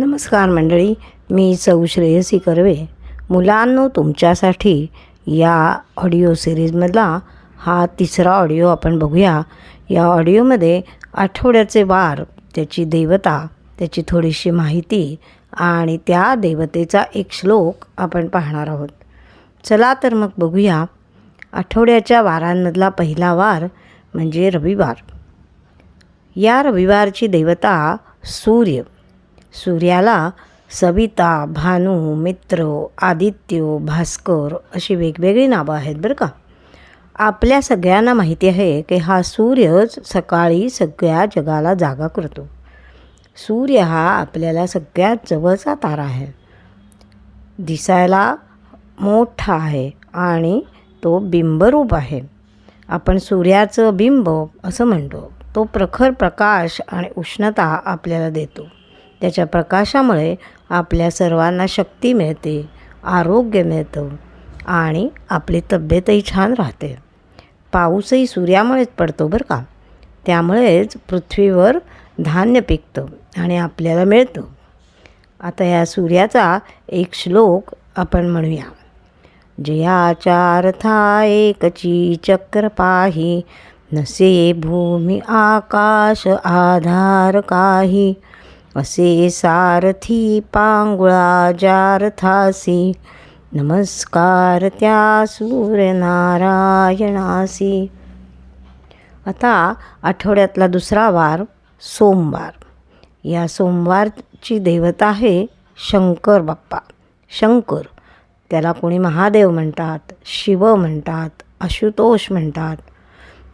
नमस्कार मंडळी मी चौ श्रेयसी कर्वे. मुलांनो तुमच्यासाठी या ऑडिओ सिरीजमधला हा तिसरा ऑडिओ आपण बघूया. या ऑडिओमध्ये आठवड्याचे वार त्याची देवता त्याची थोडीशी माहिती आणि त्या देवतेचा एक श्लोक आपण पाहणार आहोत. चला तर मग बघूया. आठवड्याच्या वारांमधला पहिला वार म्हणजे रविवार. या रविवारची देवता सूर्य. सूर्याला सविता भानू मित्र आदित्य भास्कर अशी वेगवेगळी नावं आहेत बरं का. आपल्या सगळ्यांना माहिती आहे की हा सूर्यच सकाळी सगळ्या जगाला जागा करतो. सूर्य हा आपल्याला सगळ्यात जवळचा तारा आहे. दिसायला मोठा आहे आणि तो बिंबरूप आहे. आपण सूर्याचं बिंब असं म्हणतो. तो प्रखर प्रकाश आणि उष्णता आपल्याला देतो. त्याच्या प्रकाशामुळे आपल्या सर्वांना शक्ती मिळते आरोग्य मिळतं आणि आपली तब्येतही छान राहते. पाऊसही सूर्यामुळेच पडतो बरं का? त्यामुळेच पृथ्वीवर धान्य पिकतं आणि आपल्याला मिळतं. आता या सूर्याचा एक श्लोक आपण म्हणूया. जयाचा अर्था एकची चक्र पाही नसे भूमी आकाश आधार काही. असे सारथी पांगुळा जारथासी. नमस्कार त्या सूर्यनारायणासी. आता आठवड्यातला दुसरा वार सोमवार. या सोमवारची देवता आहे शंकर बाप्पा. शंकर त्याला कोणी महादेव म्हणतात शिव म्हणतात आशुतोष म्हणतात.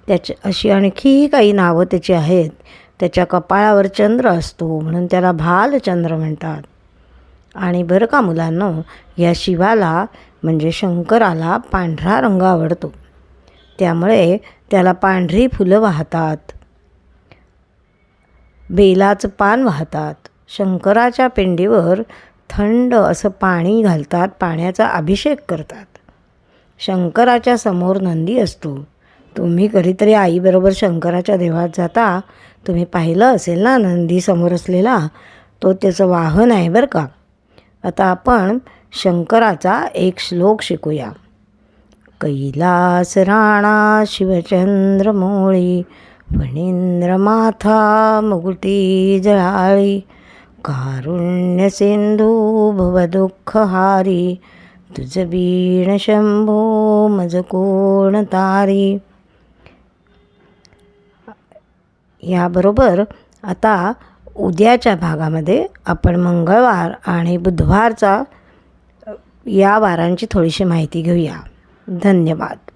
त्याच्या अशी आणखीही काही नावं त्याची आहेत. त्याच्या कपाळावर चंद्र असतो म्हणून त्याला भालचंद्र म्हणतात. आणि बरं का मुलांनो या शिवाला म्हणजे शंकराला पांढरा रंग आवडतो. त्यामुळे त्याला पांढरी फुलं वाहतात. बेलाचं पान वाहतात. शंकराच्या पिंडीवर थंड असं पाणी घालतात पाण्याचा अभिषेक करतात. शंकराच्या समोर नंदी असतो. तुम्ही कधीतरी आईबरोबर शंकराच्या देवात जाता तुम्ही पाहिलं असेल ना नंदी समोर असलेला तो त्याचं वाहन आहे बरं का. आता आपण शंकराचा एक श्लोक शिकूया. कैलास राणा शिवचंद्र मोळी फणींद्र माथा मुगुटी जळाळी कारुण्य सिंधू भवदुःखहारी तुझ बीण शंभो मज कोण तारी. याबरोबर आता उद्याच्या भागामध्ये आपण मंगळवार आणि बुधवारचा या वारांची थोडीशी माहिती घेऊया. धन्यवाद.